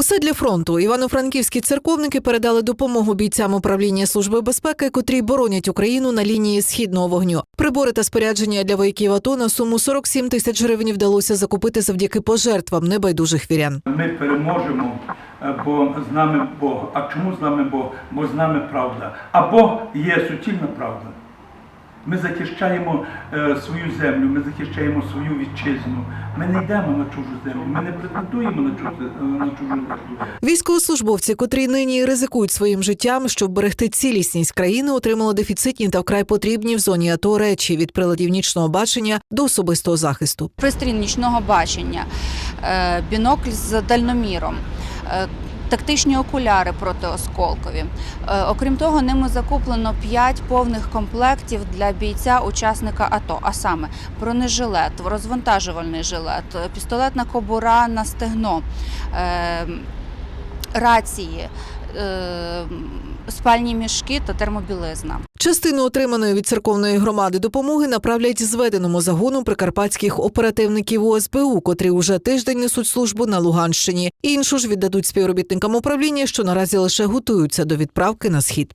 Усе для фронту. Івано-франківські церковники передали допомогу бійцям управління служби безпеки, котрі боронять Україну на лінії східного вогню. Прибори та спорядження для вояків АТО на суму 47 тисяч гривень вдалося закупити завдяки пожертвам небайдужих вірян. Ми переможемо, е, бо з нами Бог. А чому з нами Бог? Бо з нами правда. А Бог є суцільна правда. Ми захищаємо е, свою землю, ми захищаємо свою вітчизну. Ми не йдемо на чужу землю, ми не претендуємо на чужу, е, на чужу землю. Військовослужбовці, котрі нині ризикують своїм життям, щоб берегти цілісність країни, отримали дефіцитні та вкрай потрібні в зоні АТО речі від приладів нічного бачення до особистого захисту. пристрій нічного бачення, е, бінокль з дальноміром. Тактичні окуляри протиосколкові. Е, Окрім того, ними закуплено 5 повних комплектів для бійця учасника АТО, а саме бронежилет, розвантажувальний жилет, пістолетна кобура на стегно, е, рації, е, спальні мішки та термобілизна. Частину отриманої від церковної громади допомоги направлять зведеному загону прикарпатських оперативників ОСБУ, котрі уже тиждень несуть службу на Луганщині. Іншу ж віддадуть співробітникам управління, що наразі лише готуються до відправки на схід.